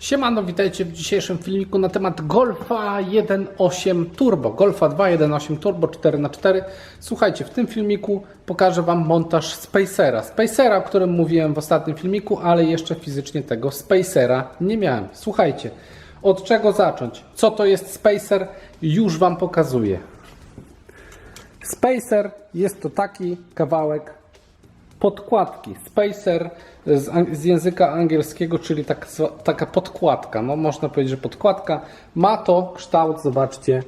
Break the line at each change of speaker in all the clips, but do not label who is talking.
Siemano, witajcie w dzisiejszym filmiku na temat Golfa 1.8 Turbo. Golfa 2 1.8 Turbo 4x4. Słuchajcie, w tym filmiku pokażę Wam montaż Spacera. Spacera, o którym mówiłem w ostatnim filmiku, ale jeszcze fizycznie tego Spacera nie miałem. Słuchajcie, od czego zacząć? Co to jest Spacer? Już Wam pokazuję. Spacer jest to taki kawałek podkładki. Spacer z, z języka angielskiego, czyli tak, taka podkładka. No, można powiedzieć, że podkładka ma to kształt, zobaczcie,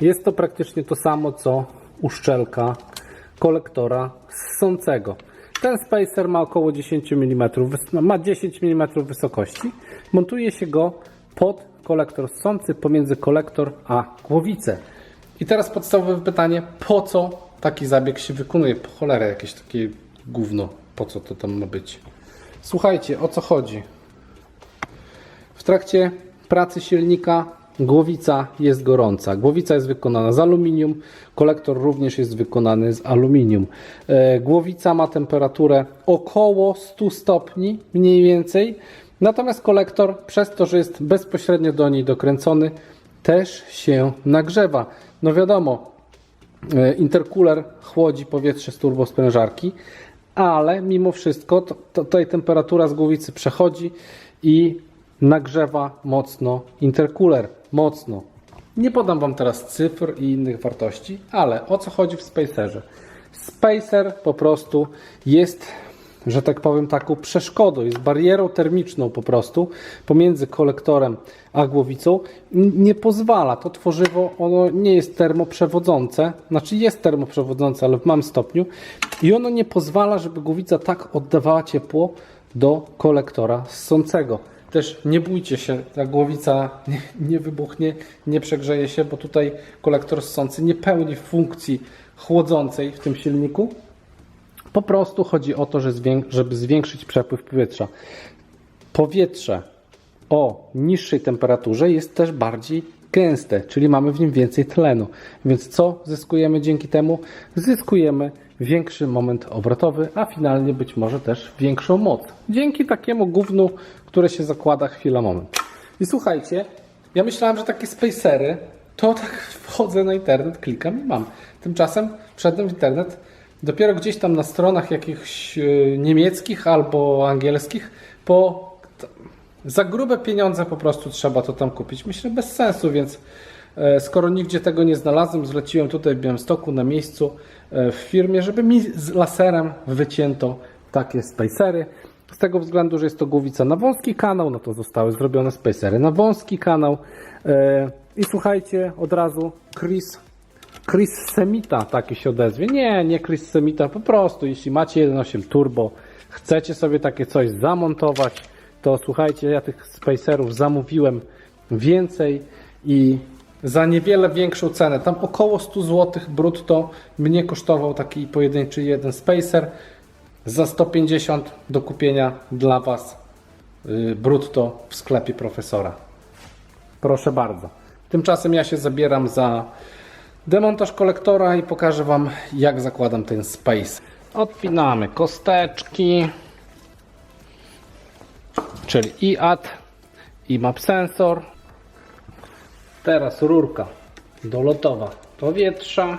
jest to praktycznie to samo co uszczelka kolektora ssącego. Ten spacer ma około 10 mm, ma 10 mm wysokości. Montuje się go pod kolektor ssący pomiędzy kolektor a głowicę. I teraz podstawowe pytanie, po co taki zabieg się wykonuje? Po cholerę jakieś takie gówno, po co to tam ma być? Słuchajcie, o co chodzi? W trakcie pracy silnika głowica jest gorąca. Głowica jest wykonana z aluminium, kolektor również jest wykonany z aluminium. E, Głowica ma temperaturę około 100 stopni, mniej więcej. Natomiast kolektor, przez to, że jest bezpośrednio do niej dokręcony, też się nagrzewa. No wiadomo, e, intercooler chłodzi powietrze z turbosprężarki, ale mimo wszystko tutaj temperatura z głowicy przechodzi i nagrzewa mocno intercooler. Mocno. Nie podam Wam teraz cyfr i innych wartości, ale o co chodzi w Spacerze? Spacer po prostu jest, że tak powiem, taką przeszkodą, jest barierą termiczną po prostu pomiędzy kolektorem a głowicą. Nie pozwala, to tworzywo, ono nie jest termoprzewodzące, znaczy jest termoprzewodzące, ale w małym stopniu i ono nie pozwala, żeby głowica tak oddawała ciepło do kolektora ssącego. Też nie bójcie się, ta głowica nie, nie wybuchnie, nie przegrzeje się, bo tutaj kolektor ssący nie pełni funkcji chłodzącej w tym silniku. Po prostu chodzi o to, żeby zwiększyć przepływ powietrza. Powietrze o niższej temperaturze jest też bardziej gęste, czyli mamy w nim więcej tlenu. Więc co zyskujemy dzięki temu? Zyskujemy większy moment obrotowy, a finalnie być może też większą moc. Dzięki takiemu gównu, które się zakłada chwila moment. I słuchajcie, ja myślałem, że takie spacery to tak wchodzę na internet, klikam i mam. Tymczasem wszedłem w internet dopiero gdzieś tam na stronach jakichś e, niemieckich albo angielskich po za grube pieniądze po prostu trzeba to tam kupić. Myślę bez sensu, więc e, skoro nigdzie tego nie znalazłem, zleciłem tutaj w Białymstoku na miejscu e, w firmie, żeby mi z laserem wycięto takie spacery. Z tego względu, że jest to głowica na wąski kanał, no to zostały zrobione spacery na wąski kanał. I słuchajcie, od razu Chris Chris Semita taki się odezwie. Nie, nie Chris Semita, po prostu jeśli macie 1.8 turbo, chcecie sobie takie coś zamontować, to słuchajcie, ja tych spacerów zamówiłem więcej i za niewiele większą cenę. Tam około 100 zł brutto mnie kosztował taki pojedynczy jeden spacer. Za 150 do kupienia dla Was y, brutto w sklepie profesora. Proszę bardzo. Tymczasem ja się zabieram za demontaż kolektora i pokażę Wam jak zakładam ten space. Odpinamy kosteczki, czyli IAT, IMAP sensor. Teraz rurka dolotowa powietrza.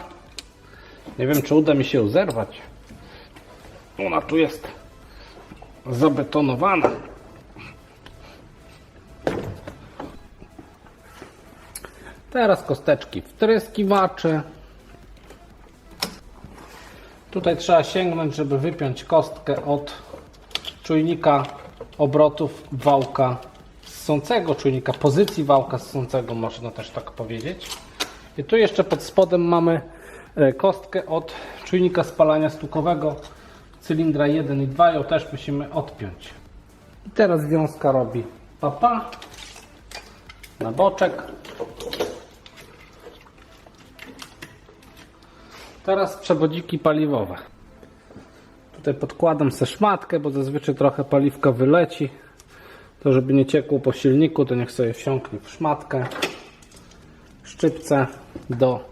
Nie wiem czy uda mi się ją zerwać. Ona tu jest zabetonowana. Teraz kosteczki wtryskiwaczy. Tutaj trzeba sięgnąć, żeby wypiąć kostkę od czujnika obrotów wałka ssącego, czujnika pozycji wałka ssącego, można też tak powiedzieć. I tu jeszcze pod spodem mamy e, kostkę od czujnika spalania stukowego cylindra 1 i 2, ją też musimy odpiąć. I teraz wiązka robi papa na boczek. Teraz przewodziki paliwowe. Tutaj podkładam se szmatkę, bo zazwyczaj trochę paliwka wyleci. To żeby nie ciekło po silniku, to niech sobie wsiąknie w szmatkę. Szczypce do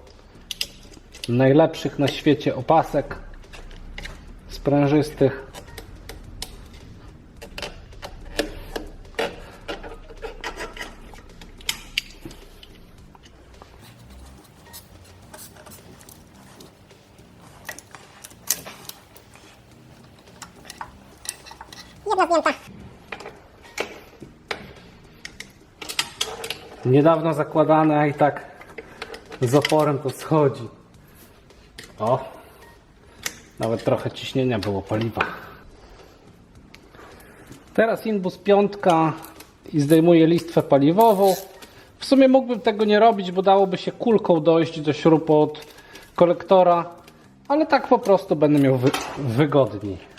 najlepszych na świecie opasek sprężystych.
Zdjęta.
Niedawno zakładane, a i tak z oporem to schodzi. O, nawet trochę ciśnienia było paliwa. Teraz Inbus piątka i zdejmuję listwę paliwową. W sumie mógłbym tego nie robić, bo dałoby się kulką dojść do śrub od kolektora, ale tak po prostu będę miał wy wygodniej.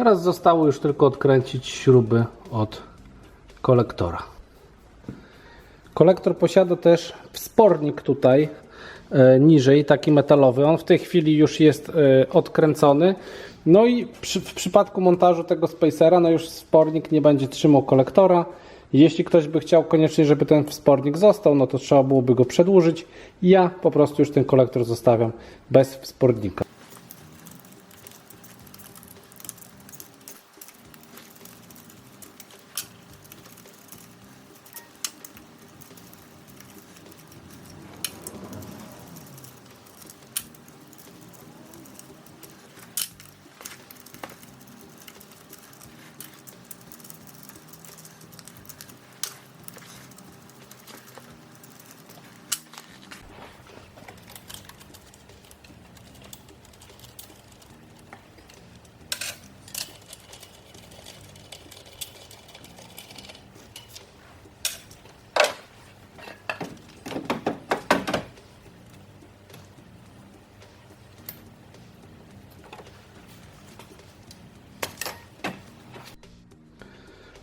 Teraz zostało już tylko odkręcić śruby od kolektora. Kolektor posiada też wspornik tutaj e, niżej, taki metalowy. On w tej chwili już jest e, odkręcony. No i przy, w przypadku montażu tego spacera, no już wspornik nie będzie trzymał kolektora. Jeśli ktoś by chciał koniecznie, żeby ten wspornik został, no to trzeba byłoby go przedłużyć. Ja po prostu już ten kolektor zostawiam bez wspornika.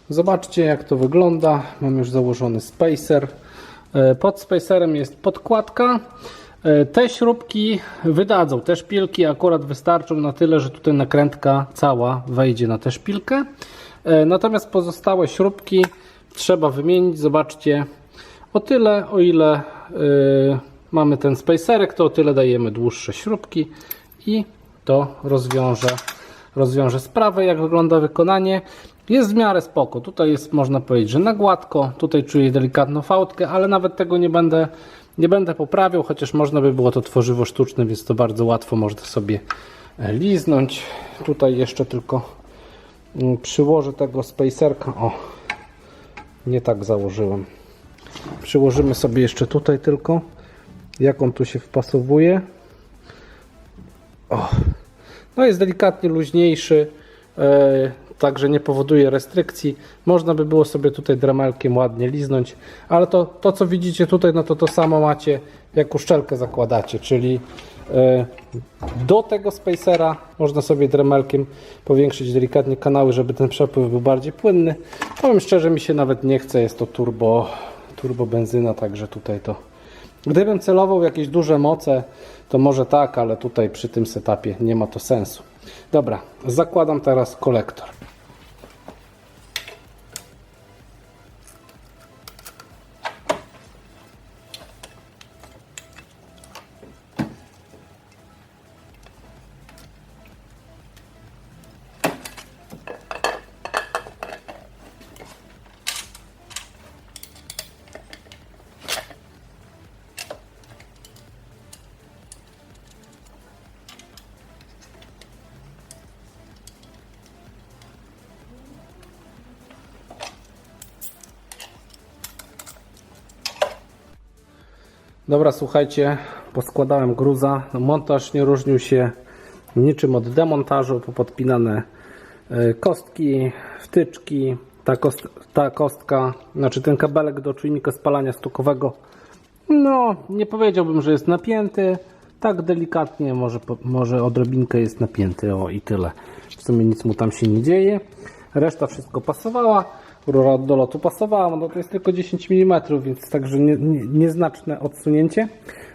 Zobaczcie jak to wygląda. Mam już założony spacer. E, Pod spacerem jest podkładka. E, Te śrubki wydadzą. Te szpilki akurat wystarczą na tyle, że tutaj nakrętka cała wejdzie na tę szpilkę. E, Natomiast pozostałe śrubki trzeba wymienić. Zobaczcie, o tyle, o ile e, mamy ten spacerek, to o tyle dajemy dłuższe śrubki i to rozwiąże rozwiążę sprawę, jak wygląda wykonanie. Jest w miarę spoko. Tutaj jest, można powiedzieć, że na gładko. Tutaj czuję delikatną fałdkę, ale nawet tego nie będę, nie będę poprawiał, chociaż można by było to tworzywo sztuczne, więc to bardzo łatwo można sobie e, liznąć. Tutaj jeszcze tylko mm, przyłożę tego spacerka. O, nie tak założyłem. Przyłożymy sobie jeszcze tutaj tylko, jak on tu się wpasowuje. O, no jest delikatnie luźniejszy, e, także nie powoduje restrykcji. Można by było sobie tutaj dramelkiem ładnie liznąć, ale to, to co widzicie tutaj, no to to samo macie jak uszczelkę zakładacie, czyli e, do tego spacera można sobie dremelkiem powiększyć delikatnie kanały, żeby ten przepływ był bardziej płynny. Powiem szczerze, mi się nawet nie chce, jest to turbo, turbo benzyna, także tutaj to Gdybym celował jakieś duże moce, to może tak, ale tutaj przy tym setupie nie ma to sensu. Dobra, zakładam teraz kolektor. Dobra, słuchajcie, poskładałem gruza. No, montaż nie różnił się niczym od demontażu. Popodpinane e, kostki, wtyczki. Ta, kost, ta kostka, znaczy ten kabelek do czujnika spalania stukowego, no nie powiedziałbym, że jest napięty. Tak delikatnie, może, może odrobinkę jest napięty, o i tyle. W sumie nic mu tam się nie dzieje. Reszta wszystko pasowała. Rura do lotu pasowała, no to jest tylko 10 mm, więc także nie, nie, nieznaczne odsunięcie.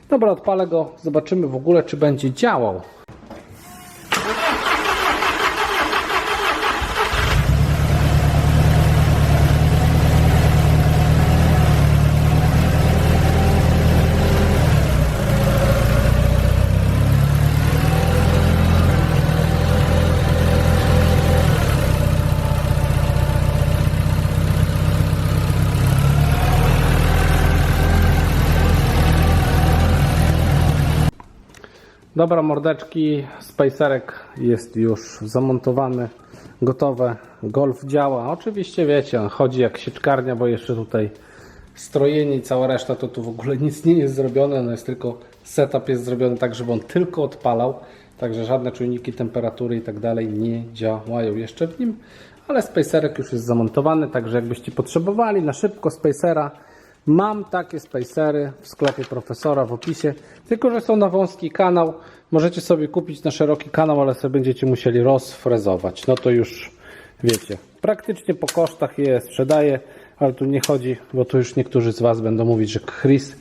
Dobra, odpalę go, zobaczymy w ogóle, czy będzie działał. Dobra, mordeczki, spacerek jest już zamontowany, gotowe. Golf działa. Oczywiście wiecie, on chodzi jak sieczkarnia, bo jeszcze tutaj strojenie i cała reszta to tu w ogóle nic nie jest zrobione. No jest tylko setup jest zrobiony tak, żeby on tylko odpalał. Także żadne czujniki temperatury i tak dalej nie działają jeszcze w nim. Ale spacerek już jest zamontowany, także jakbyście potrzebowali na szybko spacera, Mam takie spacery w sklepie profesora w opisie, tylko że są na wąski kanał. Możecie sobie kupić na szeroki kanał, ale sobie będziecie musieli rozfrezować. No to już wiecie. Praktycznie po kosztach je sprzedaję, ale tu nie chodzi, bo tu już niektórzy z Was będą mówić, że Chris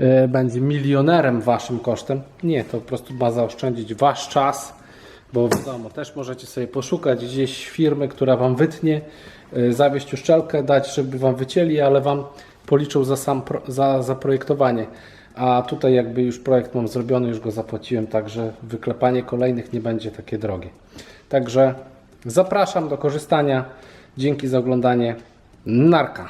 y, będzie milionerem waszym kosztem. Nie, to po prostu ma zaoszczędzić wasz czas, bo wiadomo, też możecie sobie poszukać gdzieś firmy, która wam wytnie, y, zawieść uszczelkę, dać, żeby wam wycięli, ale wam policzą za sam pro, za, za projektowanie. A tutaj jakby już projekt mam zrobiony, już go zapłaciłem, także wyklepanie kolejnych nie będzie takie drogie. Także zapraszam do korzystania. Dzięki za oglądanie. Narka.